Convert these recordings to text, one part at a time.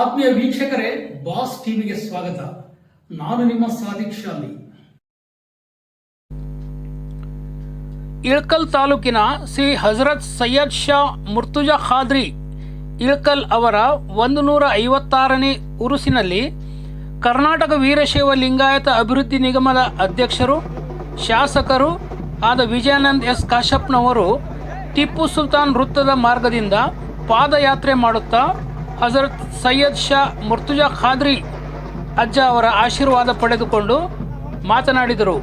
ಆತ್ಮೀಯ ವೀಕ್ಷಕರೇ, ಬಾಸ್ ಟಿವಿಗೆ ಸ್ವಾಗತ. ನಾನು ನಿಮ್ಮ ಸಾದಿಕ್ ಶಾಲಿ. ಇಳ್ಕಲ್ ತಾಲೂಕಿನ ಶ್ರೀ ಹಜರತ್ ಸೈಯದ್ ಶಾ ಮುರ್ತುಜಾ ಖಾದ್ರಿ, ಇಳ್ಕಲ್ ಅವರ ಒಂದು ನೂರ ಐವತ್ತಾರನೇ ಉರುಸಿನಲ್ಲಿ ಕರ್ನಾಟಕ ವೀರಶೈವ ಲಿಂಗಾಯತ ಅಭಿವೃದ್ಧಿ ನಿಗಮದ ಅಧ್ಯಕ್ಷರು, ಶಾಸಕರು ಆದ ವಿಜಯಾನಂದ್ ಎಸ್ ಕಾಶಪ್ನವರು ಟಿಪ್ಪು ಸುಲ್ತಾನ್ ವೃತ್ತದ ಮಾರ್ಗದಿಂದ ಪಾದಯಾತ್ರೆ ಮಾಡುತ್ತಾ ಹಜರತ್ ಸೈಯದ್ ಶಾ ಮುರ್ತುಜಾ ಖಾದ್ರಿ ಅಜ್ಜ ಅವರ ಆಶೀರ್ವಾದ ಪಡೆದುಕೊಂಡು ಮಾತನಾಡಿದರು.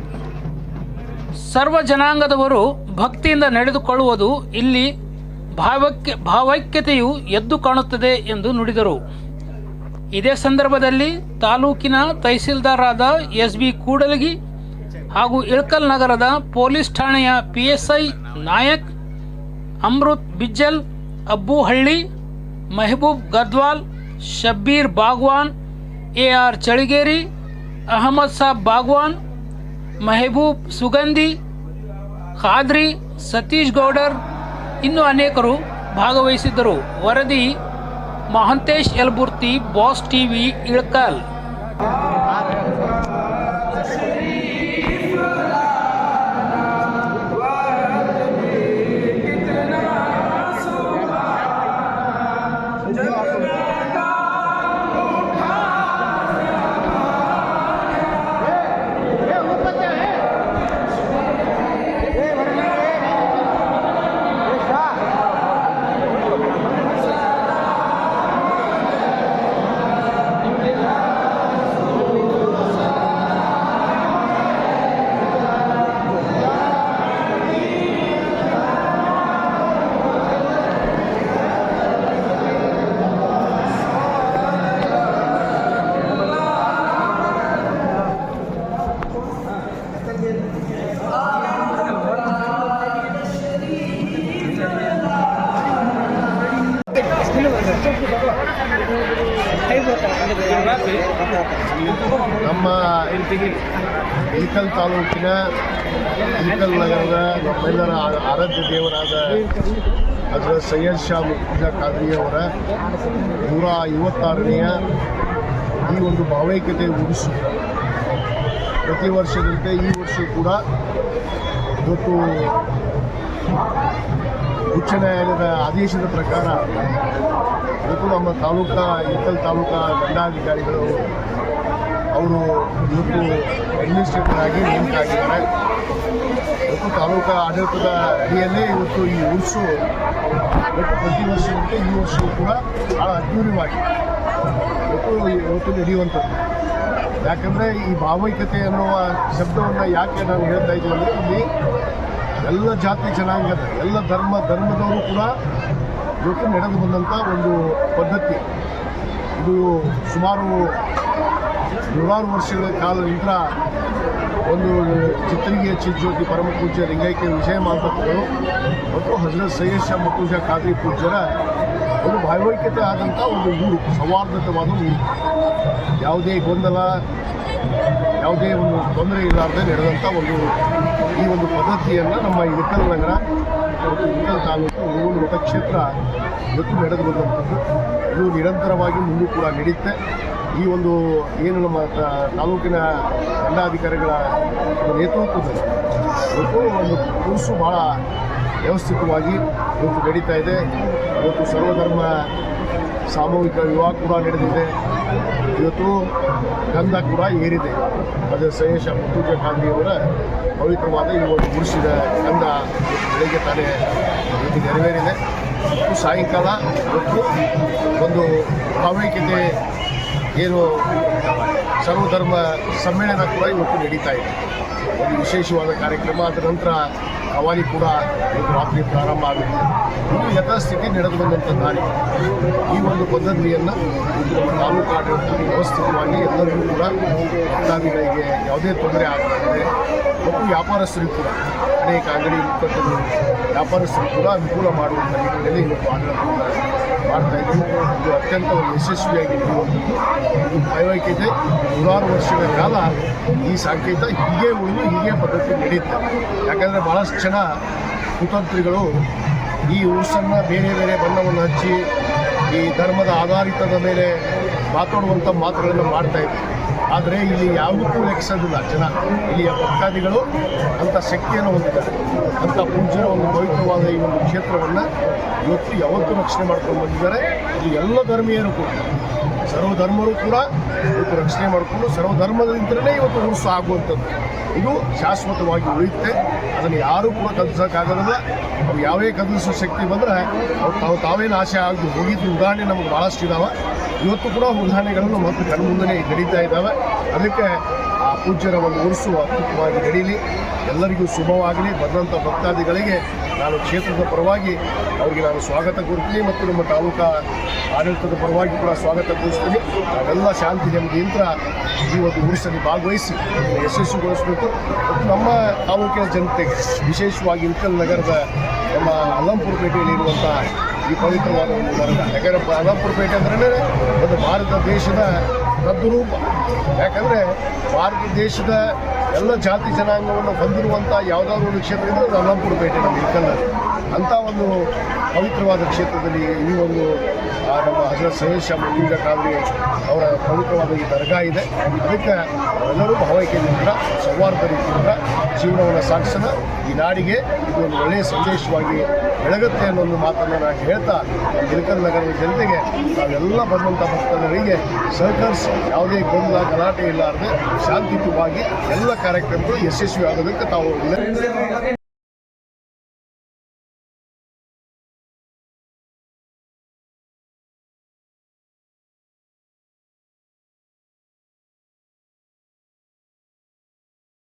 ಸರ್ವ ಜನಾಂಗದವರು ಭಕ್ತಿಯಿಂದ ನಡೆದುಕೊಳ್ಳುವುದು ಇಲ್ಲಿ ಭಾವಕ್ಯ ಭಾವೈಕ್ಯತೆಯು ಎದ್ದು ಕಾಣುತ್ತದೆ ಎಂದು ನುಡಿದರು. ಇದೇ ಸಂದರ್ಭದಲ್ಲಿ ತಾಲೂಕಿನ ತಹಸೀಲ್ದಾರಾದ ಎಸ್ ಬಿ ಕೂಡಲಗಿ ಹಾಗೂ ಇಳ್ಕಲ್ ನಗರದ ಪೊಲೀಸ್ ಠಾಣೆಯ P S I Nayak Amrut Bijjal, Abbuhalli Mehboob Gadwal Shabbir Bagwan A R Chaligeri, Ahmad Sab Bagwan, Mehboob Sugandhi, Khadri, Satish Gowdar ಇನ್ನೂ ಅನೇಕರು ಭಾಗವಹಿಸಿದ್ದರು. ವರದಿ, ಮಹಂತೇಶ್ ಯಲಬುರ್ತಿ, ಬಾಸ್ ಟಿವಿ, ಇಳಕಲ್. ನಮ್ಮ ಇಳಕಲ್ ತಾಲೂಕಿನ ಇಳಕಲ್ ನಗರದ ನಮ್ಮೆಲ್ಲರ ಆರಾಧ್ಯ ದೇವರಾದ ಅದರ ಸೈಯದ್ ಶಾ ಮುಖ್ಯ ಖಾದ್ರಿಯವರ ನೂರ ಐವತ್ತಾರನೆಯ ಈ ಒಂದು ಭಾವೈಕ್ಯತೆ ಉರುಸು ಪ್ರತಿ ವರ್ಷದಂತೆ ಈ ವರ್ಷ ಕೂಡ ಇವತ್ತು ಉಚ್ಚ ನ್ಯಾಯಾಲಯದ ಆದೇಶದ ಪ್ರಕಾರ ಇವತ್ತು ನಮ್ಮ ತಾಲೂಕಾ ಇಕ್ಕಲ್ ತಾಲೂಕಾ ದಂಡಾಧಿಕಾರಿಗಳು ಅವರು ಇವತ್ತು ಅಡ್ಮಿನಿಸ್ಟ್ರೇಟರ್ ಆಗಿ ನೇಮಕ ಆಗಿದ್ದಾರೆ ಇವತ್ತು ತಾಲೂಕಾ ಆಡಳಿತದ ಅಡಿಯಲ್ಲಿ ಇವತ್ತು ಈ ಉರ್ಸು ಇವತ್ತು ಪ್ರತಿ ವರ್ಷದಂತೆ ಈ ವರ್ಷವೂ ಕೂಡ ಭಾಳ ಅದ್ಧೂರಿಯಾಗಿ ಇವತ್ತು ಇವತ್ತು ನಡೆಯುವಂಥದ್ದು. ಯಾಕಂದರೆ ಈ ಭಾವೈಕ್ಯತೆ ಅನ್ನುವ ಶಬ್ದವನ್ನು ಯಾಕೆ ನಾವು ಹೇಳ್ತಾ ಇದ್ದೀವಿ ಅಂದರೆ ಇಲ್ಲಿ ಎಲ್ಲ ಜಾತಿ ಜನಾಂಗದ, ಎಲ್ಲ ಧರ್ಮ, ಧರ್ಮದವರು ಕೂಡ ಇವತ್ತು ನಡೆದು ಬಂದಂಥ ಒಂದು ಪದ್ಧತಿ. ಇದು ಸುಮಾರು ನೂರಾರು ವರ್ಷಗಳ ಕಾಲ ನಂತರ ಒಂದು ಚಿತ್ರಿಗೆ ಚಿಜ್ಯೋತಿ ಪರಮ ಪೂಜ್ಯ ಲಿಂಗೈಕ್ಯ ವಿಜಯ ಮಾಲ್ಪತ್ಗಳು ಮತ್ತು ಹಜರತ್ ಸೈಯದ್ ಶಾ ಮಕ್ಕೂಜಾ ಖಾದ್ರಿ ಪೂಜ್ಯರ ಒಂದು ಭಾವೈಕ್ಯತೆ ಆದಂಥ ಒಂದು ಊರು ಸೌಹಾರ್ದತವಾದ ಊರು ಯಾವುದೇ ಗೊಂದಲ ಯಾವುದೇ ಒಂದು ತೊಂದರೆ ಇರಲಾರ್ದೆ ನಡೆದಂಥ ಒಂದು ಈ ಒಂದು ಪದ್ಧತಿಯನ್ನು ನಮ್ಮ ಇಳಕಲ್ ನಗರ ಮತ್ತು ಇಳಕಲ್ ತಾಲೂಕು ಒಂದು ಮತಕ್ಷೇತ್ರ ಇವತ್ತು ನಡೆದು ಬಂದಂಥದ್ದು. ಇದು ನಿರಂತರವಾಗಿ ಮುಂದೆ ಕೂಡ ನಡೆಯುತ್ತೆ ಈ ಒಂದು ಏನು ನಮ್ಮ ತಾಲೂಕಿನ ದಂಡಾಧಿಕಾರಿಗಳ ಒಂದು ನೇತೃತ್ವದಲ್ಲಿ ಇವತ್ತು ಒಂದು ಕೂಸು ಭಾಳ ವ್ಯವಸ್ಥಿತವಾಗಿ ಇವತ್ತು ನಡೀತಾ ಇದೆ. ಇವತ್ತು ಸರ್ವಧರ್ಮ ಸಾಮೂಹಿಕ ವಿವಾಹ ಕೂಡ ನಡೆದಿದೆ. ಇವತ್ತು ಗಂಧ ಕೂಡ ಏರಿದೆ. ಅದು ಸಯೇಶ ಮುತ್ತುಜ ಖಾದ್ರಿಯವರ ಪವಿತ್ರವಾದ ಈ ಒಂದು ಗುಡಿಸಿದ ಗಂಧ ಬೆಳಗ್ಗೆ ತಾನೇ ಇದು ನೆರವೇರಿದೆ. ಮತ್ತು ಸಾಯಂಕಾಲ ಇವತ್ತು ಒಂದು ಭಾವೈಕ್ಯತೆ ಏನು ಸರ್ವಧರ್ಮ ಸಮ್ಮೇಳನ ಕೂಡ ಇವತ್ತು ನಡೀತಾ ಇದೆ. ಒಂದು ವಿಶೇಷವಾದ ಕಾರ್ಯಕ್ರಮ, ಅದರ ನಂತರ ಕವಾಲಿ ಕೂಡ ರಾತ್ರಿ ಪ್ರಾರಂಭ ಆಗಿದೆ. ಇದು ಯಥಾಸ್ಥಿತಿ ನಡೆದು ಬಂದಂಥ ದಾರಿ. ಈ ಒಂದು ಪದ್ಧತಿಯನ್ನು ತಾಲೂಕು ಆಡಳಿತ ವ್ಯವಸ್ಥಿತವಾಗಿ ಎಲ್ಲರಿಗೂ ಕೂಡ ಭಕ್ತಾದಿಗಳಿಗೆ ಯಾವುದೇ ತೊಂದರೆ ಆಗಲಾಗಿದೆ ಮತ್ತು ವ್ಯಾಪಾರಸ್ಥರಿಗೂ ಕೂಡ ಅನೇಕ ಅಂಗಡಿ ಮುಕ್ಕಟ್ಟರು ವ್ಯಾಪಾರಸ್ಥರು ಕೂಡ ಅನುಕೂಲ ಮಾಡುವಂಥ ನಿಟ್ಟಿನಲ್ಲಿ ಇವತ್ತು ಆಡಳಿತವನ್ನು ಮಾಡ್ತಾ ಇದ್ದೀವಿ ಇದು ಅತ್ಯಂತ ಒಂದು ಯಶಸ್ವಿಯಾಗಿ ನಡೆಯುವಂಥದ್ದು ಇದು ಭಾವೈಕ್ಯತೆ ನೂರಾರು ವರ್ಷಗಳ ಕಾಲ ಈ ಸಾಂಕೇತ ಹೀಗೆ ಉಳಿದು ಹೀಗೆ ಪದ್ಧತಿ ನಡೆಯುತ್ತೆ ಯಾಕಂದರೆ ಭಾಳಷ್ಟು ಜನ ಕುತಂತ್ರಿಗಳು ಈ ಉರ್ಸನ್ನು ಬೇರೆ ಬೇರೆ ಬಣ್ಣವನ್ನು ಹಚ್ಚಿ ಈ ಧರ್ಮದ ಆಧಾರಿತದ ಮೇಲೆ ಮಾತಾಡುವಂಥ ಮಾತುಗಳನ್ನು ಮಾಡ್ತಾ ಇದ್ವಿ ಆದರೆ ಇಲ್ಲಿ ಯಾವುದಕ್ಕೂ ಲೆಕ್ಕಿಸೋದಿಲ್ಲ ಜನ ಇಲ್ಲಿಯ ಭಕ್ತಾದಿಗಳು ಅಂಥ ಶಕ್ತಿಯನ್ನು ಹೊಂದಿದ್ದಾರೆ. ಅಂಥ ಪೂಜ್ಯರ ಒಂದು ಪವಿತ್ರವಾದ ಈ ಒಂದು ಕ್ಷೇತ್ರವನ್ನು ಇವತ್ತು ಯಾವತ್ತೂ ರಕ್ಷಣೆ ಮಾಡ್ಕೊಂಡು ಬಂದಿದ್ದಾರೆ. ಇಲ್ಲಿ ಎಲ್ಲ ಧರ್ಮೀಯರು ಕೂಡ. ಸರ್ವಧರ್ಮರು ಕೂಡ ಇವತ್ತು ರಕ್ಷಣೆ ಮಾಡಿಕೊಂಡು ಸರ್ವಧರ್ಮದಿಂದಲೇ ಇವತ್ತು ಉರುಸು ಆಗುವಂಥದ್ದು. ಇದು ಶಾಶ್ವತವಾಗಿ ಉಳಿಯುತ್ತೆ. ಅದನ್ನು ಯಾರೂ ಕೂಡ ಕದಲಿಸೋಕ್ಕಾಗೋದಿಲ್ಲ ಅವ್ರು ಯಾವೇ ಕದಲಿಸೋ ಶಕ್ತಿ ಬಂದರೆ ಅವ್ರು ತಾವು ತಾವೇ ನಾಶ ಆಗಿ ಹೋಗಿದ್ದು ಉದಾಹರಣೆ ನಮಗೆ ಭಾಳಷ್ಟು ಇದ್ದಾವೆ ಇವತ್ತು ಕೂಡ ಉದಾಹರಣೆಗಳನ್ನು ಮತ್ತು ಕಣ್ಮುಂದನೇ ನಡೀತಾ ಇದ್ದಾವೆ. ಅದಕ್ಕೆ ಆ ಪೂಜ್ಯರ ಒಂದು ಉರುಸು ಅತ್ಯುತ್ತಮವಾಗಿ ನಡೀಲಿ. ಎಲ್ಲರಿಗೂ ಶುಭವಾಗಲಿ. ಬಂದಂಥ ಭಕ್ತಾದಿಗಳಿಗೆ ನಾನು ಕ್ಷೇತ್ರದ ಪರವಾಗಿ ಅವರಿಗೆ ನಾನು ಸ್ವಾಗತ ಕೋರ್ತೀನಿ ಮತ್ತು ನಮ್ಮ ತಾಲೂಕಾ ಆಡಳಿತದ ಪರವಾಗಿ ಕೂಡ ಸ್ವಾಗತ ಕೋರಿಸ್ತೀನಿ ಅವೆಲ್ಲ ಶಾಂತಿ ನೆಮ್ಮದಿಯಿಂದ ಈ ಒಂದು ಉರುಸಲ್ಲಿ ಭಾಗವಹಿಸಿ ಯಶಸ್ವಿಗೊಳಿಸಬೇಕು. ಮತ್ತು ನಮ್ಮ ತಾಲೂಕಿನ ಜನತೆಗೆ ವಿಶೇಷವಾಗಿ ಇಲ್ಕಲ್ ನಗರದ ನಮ್ಮ ಅಲ್ಲಂಪುರ ಪೇಟೆಯಲ್ಲಿ ಇರುವಂಥ ಈ ಪವಿತ್ರವಾದ ಒಂದು ಯಾಕಂದ್ರೆ ಯಾಕಂದರೆ ಅಲ್ಲಂಪುರ ಪೇಟೆ ಅಂದ್ರೆ ಒಂದು ಭಾರತ ದೇಶದ ತದ್ರೂಪ ಯಾಕಂದರೆ ಭಾರತ ದೇಶದ ಎಲ್ಲ ಜಾತಿ ಜನಾಂಗವನ್ನು ಹೊಂದಿರುವಂಥ ಯಾವುದಾದ್ರು ಒಂದು ಕ್ಷೇತ್ರ ಇದ್ದರೆ ಅದು ಅಲ್ಲಂಪುರ ಪೇಟೆ ನಮ್ಮ ಅಂಥ ಒಂದು ಪವಿತ್ರವಾದ ಕ್ಷೇತ್ರದಲ್ಲಿ ಈ ಒಂದು ನಮ್ಮ ಹಜರತ್ ಸೈಯದ್ ಶಾ ಕಾದ್ರಿ ಅವರ ಪವಿತ್ರವಾದ ಈ ದರ್ಗಾ ಇದೆ. ಅದಕ್ಕೆ ಎಲ್ಲರೂ ಭಾವೈಕ್ಯದಿಂದ ಸೌಹಾರ್ದ ರೀತಿಯಿಂದ ಜೀವನವನ್ನು ಸಾಗಿಸೋಣ. ಈ ನಾಡಿಗೆ ಇದು ಒಂದು ಒಳ್ಳೆಯ ಸಂದೇಶವಾಗಿ ಬೆಳಗುತ್ತೆ ಅನ್ನೋ ಒಂದು ಮಾತನ್ನು ನಾನು ಹೇಳ್ತಾ ಇಳಕಲ್ ನಗರದ ಜನತೆಗೆ ನಾವೆಲ್ಲ ಬಂದಂಥ ಭಕ್ತರಿಗೆ ಸಹಕರಿಸಿ, ಯಾವುದೇ ಗೊಂದಲ, ಗಲಾಟೆ ಇಲ್ಲಾರದೆ ಶಾಂತಿಯುತವಾಗಿ ಎಲ್ಲ ಕಾರ್ಯಕ್ರಮಗಳು ಯಶಸ್ವಿ ಆಗೋದಕ್ಕೆ ತಾವು